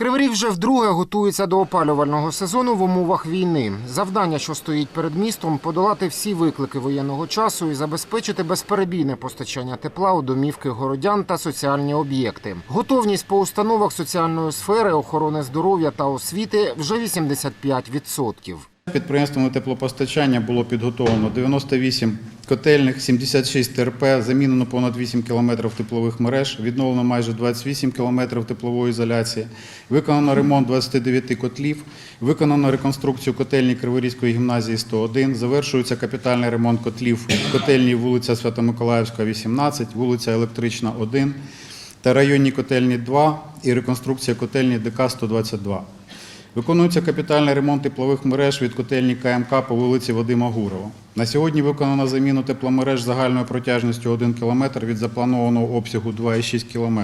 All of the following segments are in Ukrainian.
Кривий вже вдруге готується до опалювального сезону в умовах війни. Завдання, що стоїть перед містом, подолати всі виклики воєнного часу і забезпечити безперебійне постачання тепла у домівки городян та соціальні об'єкти. Готовність по установах соціальної сфери, охорони здоров'я та освіти вже 85%. Підприємствами теплопостачання було підготовлено 98 котельних, 76 ТРП, замінено понад 8 кілометрів теплових мереж, відновлено майже 28 кілометрів теплової ізоляції, виконано ремонт 29 котлів, виконано реконструкцію котельні Криворізької гімназії 101, завершується капітальний ремонт котлів котельні вулиця Свято-Миколаївська, 18, вулиця Електрична 1 та районні котельні 2 і реконструкція котельні ДК 122. Виконується капітальний ремонт теплових мереж від котельні КМК по вулиці Вадима Гурова. На сьогодні виконано заміну тепломереж загальною протяжністю 1 км від запланованого обсягу 2,6 км.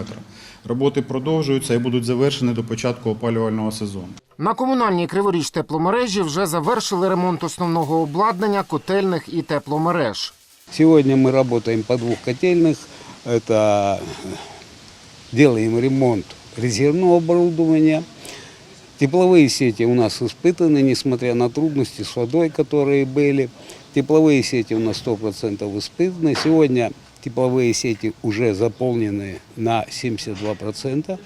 Роботи продовжуються і будуть завершені до початку опалювального сезону. На комунальній Криворіж тепломережі вже завершили ремонт основного обладнання, котельних і тепломереж. Сегодня мы работаем по двух котельных. Это делаем ремонт резервного оборудования. Тепловые сети у нас испытаны, несмотря на трудности с водой, которые были. Тепловые сети у нас 100% испытаны. Сегодня тепловые сети уже заполнены на 72%.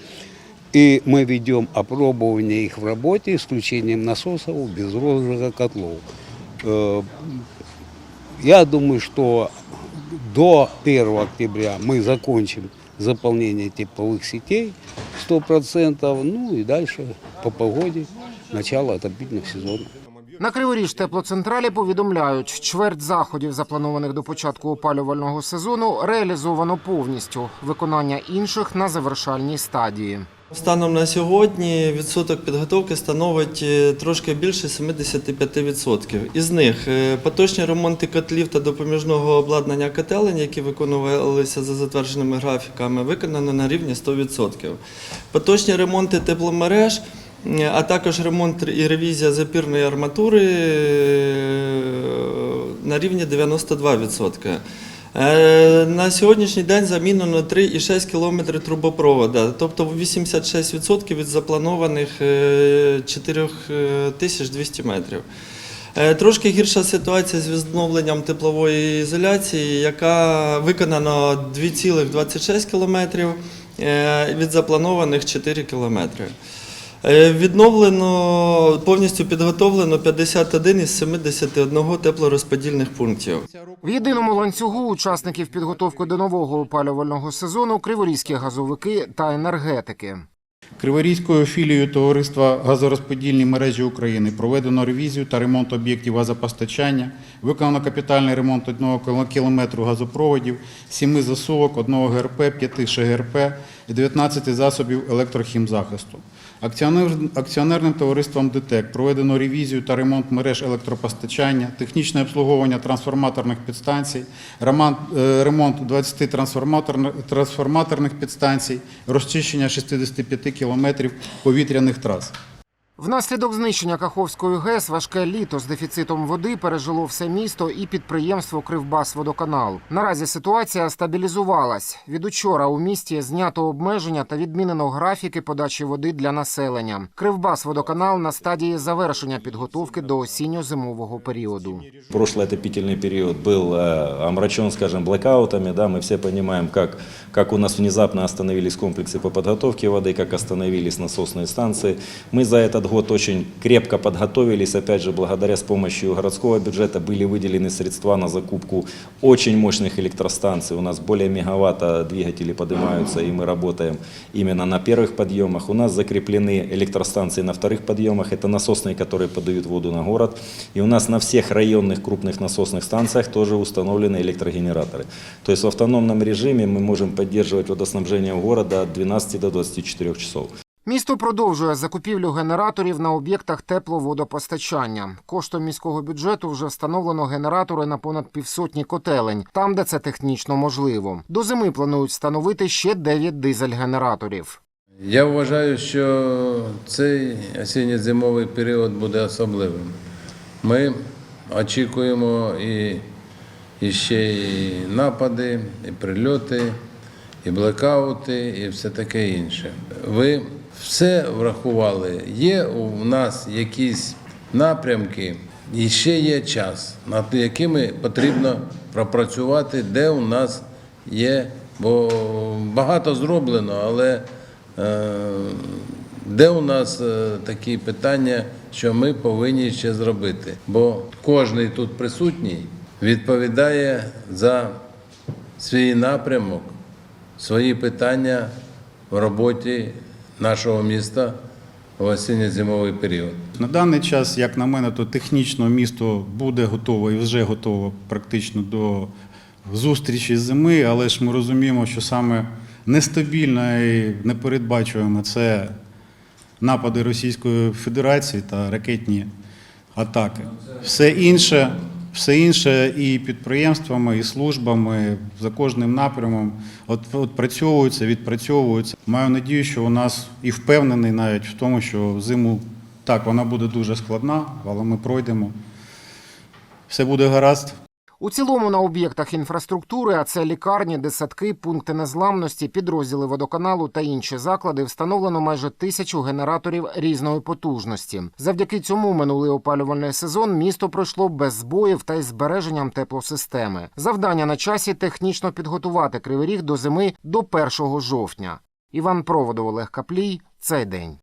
И мы ведем опробование их в работе исключением насосов без розжига котлов. Э, я думаю, что до 1 октября мы закончим заполнение тепловых сетей 100%, ну и дальше по погоде начало отопительного сезона. На Криворіж теплоцентралі повідомляють, чверть заходів, запланованих до початку опалювального сезону, реалізовано повністю. Виконання інших на завершальній стадії. Станом на сьогодні відсоток підготовки становить е, трошки більше 75%. Із них е, поточні ремонти котлів та допоміжного обладнання котелень, які виконувалися за затвердженими графіками, виконано на рівні 100%. Поточні ремонти тепломереж, е, а також ремонт і ревізія запірної арматури на рівні 92%. Е, На сьогоднішній день замінено 3,6 км трубопровода, тобто 86% від запланованих е, 4200 метрів. Е, Трошки гірша ситуація з відновленням теплової ізоляції, яка виконано 2,26 км е, від запланованих 4 км. Е, Відновлено, повністю підготовлено 51 із 71 теплорозподільних пунктів. В єдиному ланцюгу учасників підготовки до нового опалювального сезону криворізькі газовики та енергетики. Криворізькою філією товариства газорозподільні мережі України проведено ревізію та ремонт об'єктів газопостачання, виконано капітальний ремонт одного кілометру газопроводів, сіми засувок, одного ГРП, п'яти ШГРП і 19 засобів електрохімзахисту. Акціонер- Акціонерним товариством ДТЕК проведено ревізію та ремонт мереж електропостачання, технічне обслуговування трансформаторних підстанцій, ремонт, е, ремонт 20 трансформаторних, трансформаторних підстанцій, розчищення 65 кілометрів повітряних трас. Внаслідок знищення Каховської ГЕС важке літо з дефіцитом води пережило все місто і підприємство Кривбасводоканал. Наразі ситуація стабілізувалась. Від учора у місті знято обмеження та відмінено графіки подачі води для населення. Кривбасводоканал на стадії завершення підготовки до осінньо-зимового періоду. Прошлый отопительный период был э, омрачен, скажем, блэкаутами. Да, мы все понимаем, как, как у нас внезапно остановились комплексы по подготовке воды, как остановились насосные станции. Мы за этот год очень крепко подготовились. Опять же, благодаря с помощью городского бюджета были выделены средства на закупку очень мощных электростанций. У нас более мегаватта двигатели поднимаются, и мы работаем именно на первых подъемах. У нас закреплены электростанции на вторых подъемах. Это насосные, которые подают воду на город. И у нас на всех районных крупных насосных станциях тоже установлены электрогенераторы. То есть в автономном режиме мы можем поддерживать водоснабжение города от 12 до 24 часов. Місто продовжує закупівлю генераторів на об'єктах тепловодопостачання. Коштом міського бюджету вже встановлено генератори на понад півсотні котелень, там, де це технічно можливо. До зими планують встановити ще 9 дизель-генераторів. Я вважаю, що цей осінньо-зимовий період буде особливим. Ми очікуємо і, і ще і напади, і прильоти, і блекаути, і все таке інше. Ви все врахували. Є у нас якісь напрямки, і ще є час, над якими потрібно пропрацювати, де у нас є, бо багато зроблено, але е, де у нас е, такі питання, що ми повинні ще зробити? Бо кожний тут присутній відповідає за свій напрямок, свої питання в роботі нашого міста в осінньо-зимовий період. На даний час, як на мене, то технічно місто буде готове і вже готово практично до зустрічі зими, але ж ми розуміємо, що саме нестабільне і непередбачуємо це напади Російської Федерації та ракетні атаки. Все інше, все інше і підприємствами, і службами за кожним напрямом от, от працьовуються, відпрацьовуються. Маю надію, що у нас і впевнений навіть в тому, що зиму так вона буде дуже складна, але ми пройдемо. Все буде гаразд. У цілому на об'єктах інфраструктури, а це лікарні, десятки, пункти незламності, підрозділи водоканалу та інші заклади, встановлено майже тисячу генераторів різної потужності. Завдяки цьому минулий опалювальний сезон місто пройшло без збоїв та із збереженням теплосистеми. Завдання на часі технічно підготувати кривий ріг до зими до 1 жовтня. Іван Проводов, Олег Каплій. Цей день.